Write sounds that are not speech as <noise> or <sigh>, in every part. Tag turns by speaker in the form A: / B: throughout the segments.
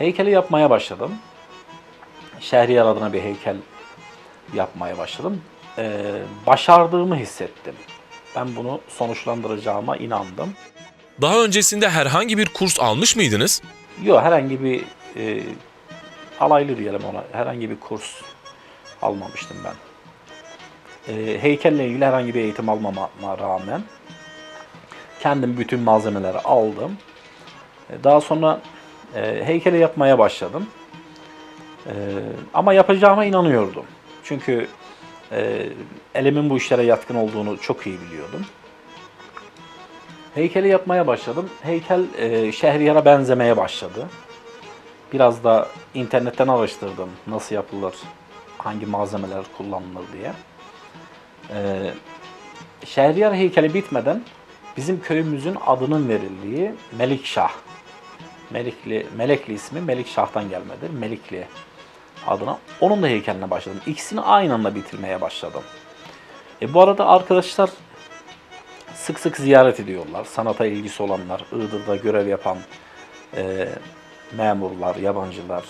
A: Heykeli yapmaya başladım. Şehriyar adına bir heykel yapmaya başladım. Ee, başardığımı hissettim. Ben bunu sonuçlandıracağıma inandım.
B: Daha öncesinde herhangi bir kurs almış mıydınız?
A: Yok herhangi bir e, alaylı diyelim ona. Herhangi bir kurs almamıştım ben. E, heykelle ilgili herhangi bir eğitim almama rağmen kendim bütün malzemeleri aldım. E, daha sonra e, heykeli yapmaya başladım. E, ama yapacağıma inanıyordum. Çünkü e, elimin bu işlere yatkın olduğunu çok iyi biliyordum. Heykeli yapmaya başladım. Heykel e, Şehriyar'a benzemeye başladı. Biraz da internetten araştırdım nasıl yapılır, hangi malzemeler kullanılır diye. E, Şehriyar heykeli bitmeden bizim köyümüzün adının verildiği Melikşah, Melikli, Melekli ismi Melikşah'tan gelmedir. Melikli adına. Onun da heykeline başladım. İkisini aynı anda bitirmeye başladım. E, bu arada arkadaşlar sık sık ziyaret ediyorlar. Sanata ilgisi olanlar, Iğdır'da görev yapan e, memurlar, yabancılar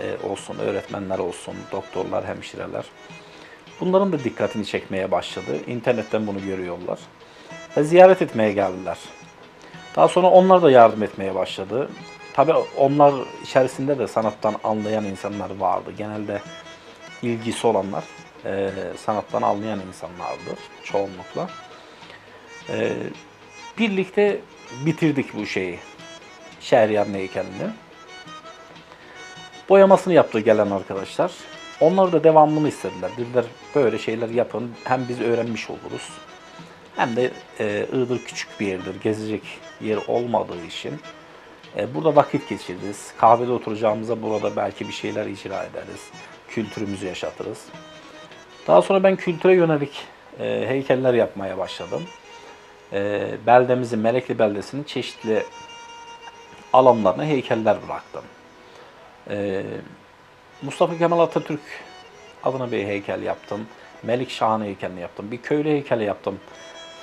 A: e, olsun, öğretmenler olsun, doktorlar, hemşireler. Bunların da dikkatini çekmeye başladı. İnternetten bunu görüyorlar. Ve ziyaret etmeye geldiler. Daha sonra onlar da yardım etmeye başladı. Tabii onlar içerisinde de sanattan anlayan insanlar vardı. Genelde ilgisi olanlar e, sanattan anlayan insanlardır çoğunlukla. Ee, birlikte bitirdik bu şeyi. Şehriyar heykelini. Boyamasını yaptı gelen arkadaşlar. Onlar da devamını istediler. Dediler böyle şeyler yapın. Hem biz öğrenmiş oluruz. Hem de e, Iğdır küçük bir yerdir. Gezecek yer olmadığı için. E, burada vakit geçiririz. Kahvede oturacağımıza burada belki bir şeyler icra ederiz. Kültürümüzü yaşatırız. Daha sonra ben kültüre yönelik e, heykeller yapmaya başladım e, beldemizin, Melekli beldesinin çeşitli alanlarına heykeller bıraktım. E, Mustafa Kemal Atatürk adına bir heykel yaptım. Melik Şah'ın heykelini yaptım. Bir köylü heykeli yaptım.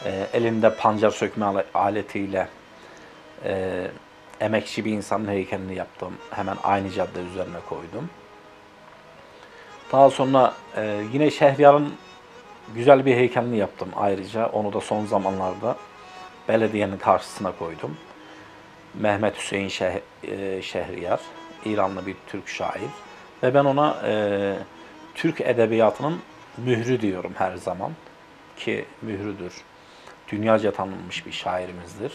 A: E, elinde pancar sökme ale- aletiyle e, emekçi bir insanın heykelini yaptım. Hemen aynı cadde üzerine koydum. Daha sonra e, yine Şehriyar'ın güzel bir heykelini yaptım ayrıca. Onu da son zamanlarda belediyenin karşısına koydum. Mehmet Hüseyin Şeh, e, Şehriyar, İranlı bir Türk şair. Ve ben ona e, Türk edebiyatının mührü diyorum her zaman. Ki mührüdür. Dünyaca tanınmış bir şairimizdir.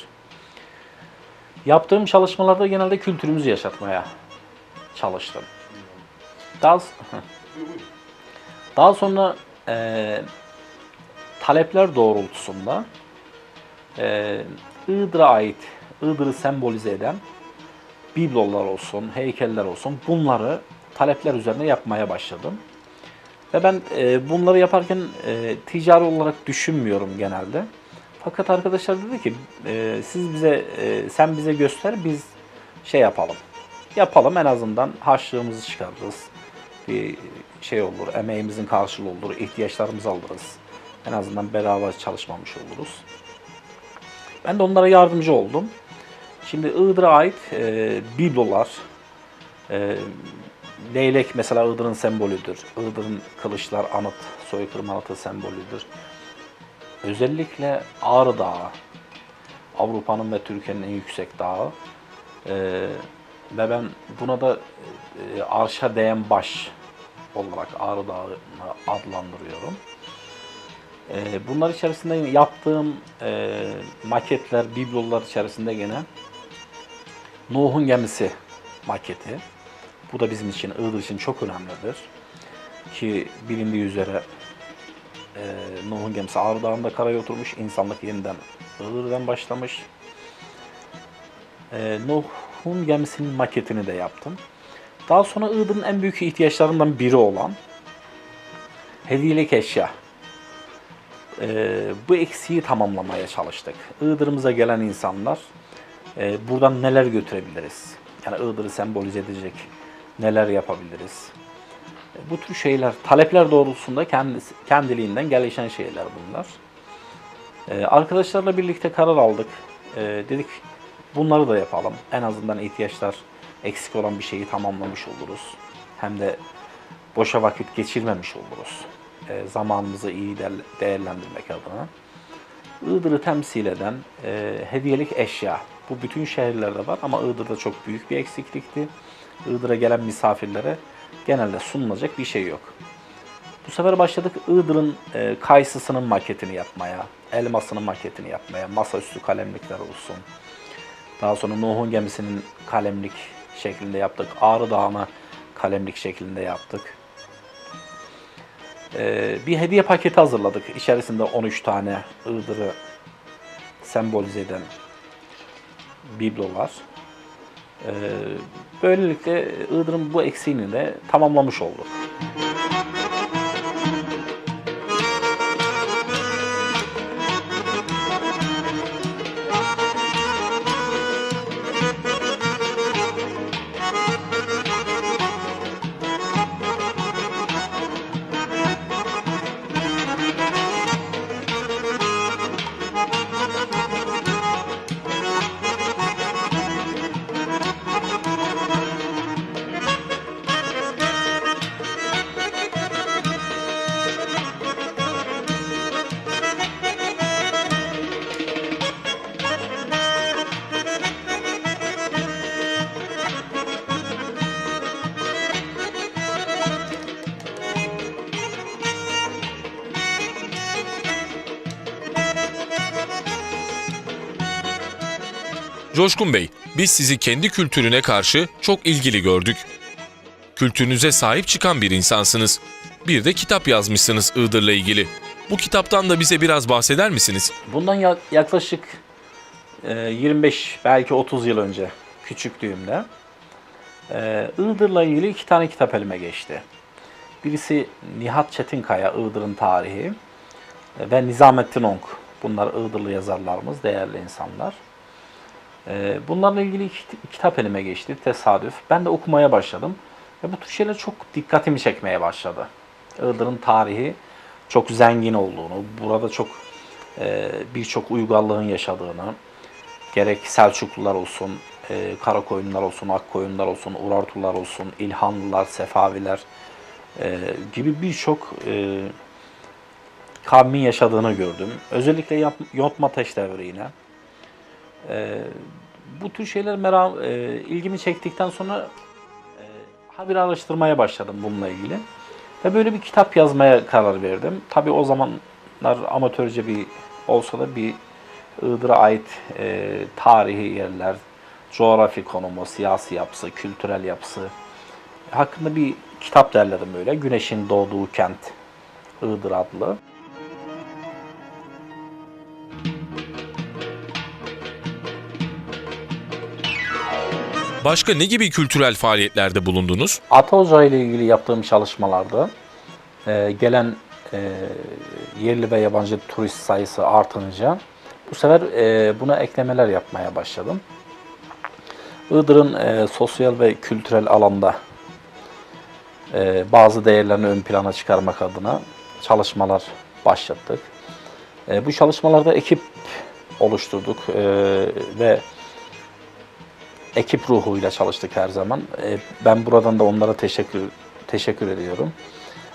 A: Yaptığım çalışmalarda genelde kültürümüzü yaşatmaya çalıştım. Daha, <laughs> daha sonra e, talepler doğrultusunda e, Iğdır'a ait, Iğdır'ı sembolize eden biblolar olsun, heykeller olsun bunları talepler üzerine yapmaya başladım. Ve ben e, bunları yaparken e, ticari olarak düşünmüyorum genelde. Fakat arkadaşlar dedi ki e, siz bize e, sen bize göster biz şey yapalım. Yapalım en azından harçlığımızı çıkarırız. Bir şey olur, emeğimizin karşılığı olur, ihtiyaçlarımızı alırız. En azından bedava çalışmamış oluruz. Ben de onlara yardımcı oldum. Şimdi Iğdır'a ait e, biblolar, e, leylek mesela Iğdır'ın sembolüdür. Iğdır'ın kılıçlar anıt, soykırım anıtı sembolüdür. Özellikle Ağrı Dağı, Avrupa'nın ve Türkiye'nin en yüksek dağı. E, ve ben buna da e, arşa değen baş olarak Ağrı Dağı'nı adlandırıyorum. E, bunlar içerisinde yaptığım e, maketler, biblolar içerisinde gene Nuh'un gemisi maketi. Bu da bizim için, Iğdır için çok önemlidir. Ki bilindiği üzere e, Nuh'un gemisi Ağrı Dağı'nda karaya oturmuş, insanlık yeniden Iğdır'dan başlamış. E, Nuh'un gemisinin maketini de yaptım. Daha sonra Iğdır'ın en büyük ihtiyaçlarından biri olan hediyelik eşya. Ee, bu eksiği tamamlamaya çalıştık. Iğdır'ımıza gelen insanlar e, buradan neler götürebiliriz? Yani Iğdır'ı sembolize edecek neler yapabiliriz? Bu tür şeyler, talepler doğrultusunda kendisi, kendiliğinden gelişen şeyler bunlar. E, arkadaşlarla birlikte karar aldık. E, dedik bunları da yapalım. En azından ihtiyaçlar eksik olan bir şeyi tamamlamış oluruz. Hem de boşa vakit geçirmemiş oluruz. E, zamanımızı iyi de- değerlendirmek adına. Iğdır'ı temsil eden e, hediyelik eşya. Bu bütün şehirlerde var ama Iğdır'da çok büyük bir eksiklikti. Iğdır'a gelen misafirlere genelde sunulacak bir şey yok. Bu sefer başladık Iğdır'ın e, kayısısının maketini yapmaya, elmasının maketini yapmaya, masaüstü kalemlikler olsun. Daha sonra Nuh'un gemisinin kalemlik şeklinde yaptık. Ağrı Dağı'na kalemlik şeklinde yaptık. E, bir hediye paketi hazırladık. İçerisinde 13 tane Iğdır'ı sembolize eden biblolar. E, böylelikle Iğdır'ın bu eksiğini de tamamlamış olduk.
B: Coşkun Bey, biz sizi kendi kültürüne karşı çok ilgili gördük. Kültürünüze sahip çıkan bir insansınız. Bir de kitap yazmışsınız Iğdır'la ilgili. Bu kitaptan da bize biraz bahseder misiniz?
A: Bundan ya- yaklaşık e, 25 belki 30 yıl önce küçüklüğümde e, Iğdır'la ilgili iki tane kitap elime geçti. Birisi Nihat Çetinkaya Iğdır'ın tarihi e, ve Nizamettin Onk. Bunlar Iğdırlı yazarlarımız, değerli insanlar. E, Bunlarla ilgili kitap elime geçti, tesadüf. Ben de okumaya başladım ve bu tür şeyler çok dikkatimi çekmeye başladı. Iğdır'ın tarihi çok zengin olduğunu, burada çok e, birçok uygallığın yaşadığını, gerek Selçuklular olsun, e, Karakoyunlular olsun, Akkoyunlular olsun, Urartular olsun, İlhanlılar, Sefaviler e, gibi birçok kavmin yaşadığını gördüm. Özellikle yap, yontma yine. E, bu tür şeyler merak, e, ilgimi çektikten sonra e, habire araştırmaya başladım bununla ilgili. Ve böyle bir kitap yazmaya karar verdim. Tabii o zamanlar amatörce bir olsa da bir Iğdır'a ait e, tarihi yerler, coğrafi konumu, siyasi yapısı, kültürel yapısı hakkında bir kitap derledim böyle. Güneşin doğduğu kent Iğdır adlı.
B: Başka ne gibi kültürel faaliyetlerde bulundunuz?
A: Ata Ocağı ile ilgili yaptığım çalışmalarda e, gelen e, yerli ve yabancı turist sayısı artınca bu sefer e, buna eklemeler yapmaya başladım. Iğdır'ın e, sosyal ve kültürel alanda e, bazı değerlerini ön plana çıkarmak adına çalışmalar başlattık. E, bu çalışmalarda ekip oluşturduk e, ve ekip ruhuyla çalıştık her zaman. E, Ben buradan da onlara teşekkür teşekkür ediyorum.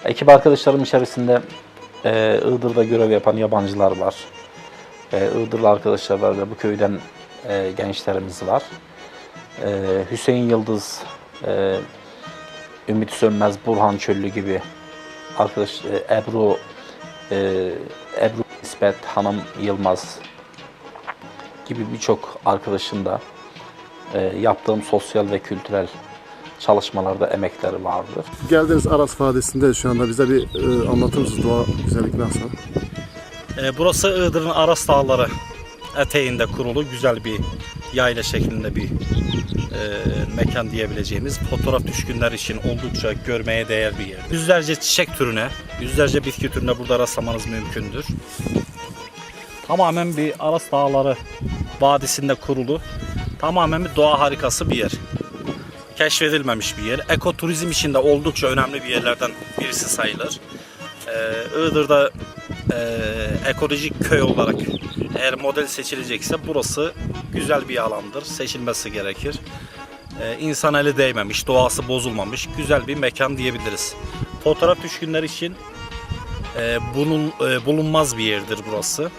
A: Ekip arkadaşlarım içerisinde e, Iğdır'da görev yapan yabancılar var. E, Iğdırlı arkadaşlar var ve bu köyden e, gençlerimiz var. E, Hüseyin Yıldız, e, Ümit Sönmez, Burhan Çöllü gibi arkadaş e, Ebru e, Ebru İsmet, Hanım Yılmaz gibi birçok arkadaşın da yaptığım sosyal ve kültürel çalışmalarda emekleri vardır.
C: Geldiğiniz Aras Vadisi'nde şu anda bize bir e, anlatır mısınız doğa güzellik nasıl?
D: E, burası Iğdır'ın Aras Dağları eteğinde kurulu güzel bir yayla şeklinde bir e, mekan diyebileceğimiz fotoğraf düşkünler için oldukça görmeye değer bir yer. Yüzlerce çiçek türüne, yüzlerce bitki türüne burada rastlamanız mümkündür. Tamamen bir Aras Dağları vadisinde kurulu tamamen bir doğa harikası bir yer. Keşfedilmemiş bir yer. Ekoturizm için de oldukça önemli bir yerlerden birisi sayılır. Ee, Iğdır'da e, ekolojik köy olarak eğer model seçilecekse burası güzel bir alandır. Seçilmesi gerekir. Ee, insan eli değmemiş, doğası bozulmamış güzel bir mekan diyebiliriz. Fotoğraf düşkünler için e, bunun e, bulunmaz bir yerdir burası.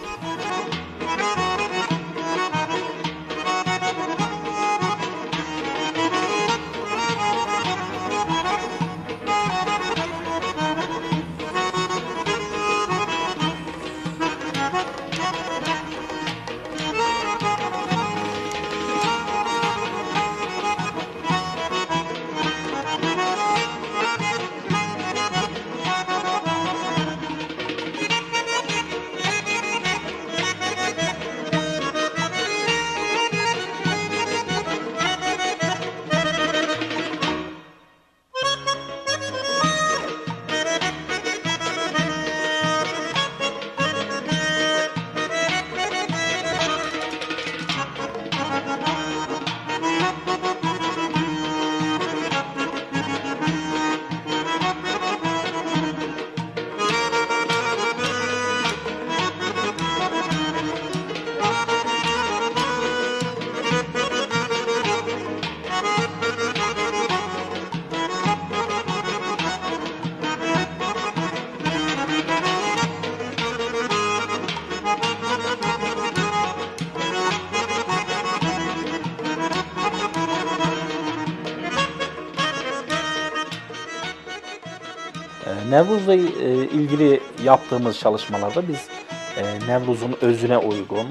A: Nevruz'la e, ilgili yaptığımız çalışmalarda biz e, Nevruz'un özüne uygun,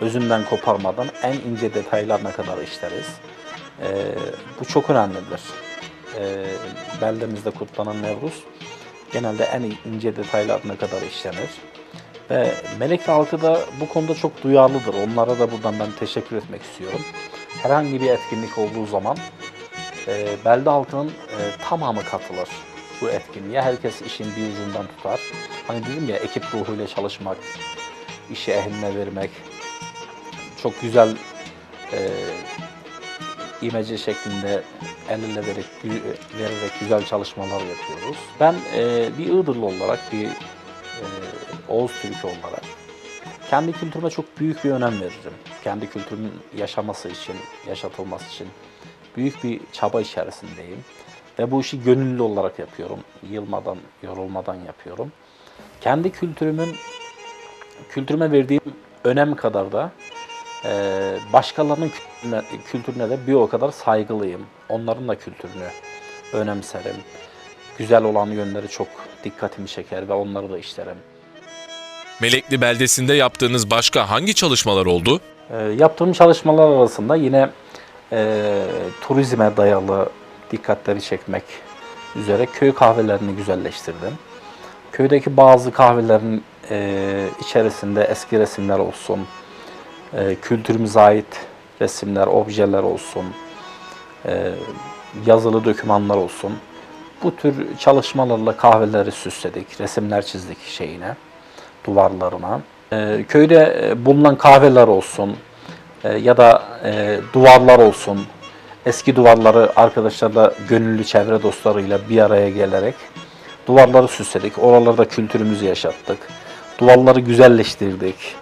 A: özünden koparmadan en ince detaylarına kadar işleriz. E, Bu çok önemlidir. E, Beldemizde kutlanan Nevruz genelde en ince detaylarına kadar işlenir. Ve Melekli halkı da bu konuda çok duyarlıdır. Onlara da buradan ben teşekkür etmek istiyorum. Herhangi bir etkinlik olduğu zaman e, belde halkının tamamı katılır bu etkinliğe. Herkes işin bir ucundan tutar. Hani dedim ya ekip ruhuyla çalışmak, işi ehline vermek, çok güzel e, imece şeklinde el ele vererek, vererek güzel çalışmalar yapıyoruz. Ben e, bir Iğdırlı olarak, bir e, Oğuz Türk'ü olarak kendi kültürüme çok büyük bir önem veririm. Kendi kültürümün yaşaması için, yaşatılması için büyük bir çaba içerisindeyim. Ve bu işi gönüllü olarak yapıyorum. Yılmadan, yorulmadan yapıyorum. Kendi kültürümün, kültürüme verdiğim önem kadar da e, başkalarının kültürüne, kültürüne de bir o kadar saygılıyım. Onların da kültürünü önemserim. Güzel olan yönleri çok dikkatimi çeker ve onları da işlerim.
B: Melekli beldesinde yaptığınız başka hangi çalışmalar oldu?
A: E, yaptığım çalışmalar arasında yine e, turizme dayalı dikkatleri çekmek üzere köy kahvelerini güzelleştirdim. Köydeki bazı kahvelerin e, içerisinde eski resimler olsun, e, kültürümüze ait resimler, objeler olsun, e, yazılı dokümanlar olsun. Bu tür çalışmalarla kahveleri süsledik, resimler çizdik şeyine, duvarlarına. E, köyde e, bulunan kahveler olsun e, ya da e, duvarlar olsun, eski duvarları arkadaşlarla gönüllü çevre dostlarıyla bir araya gelerek duvarları süsledik. Oralarda kültürümüzü yaşattık. Duvarları güzelleştirdik.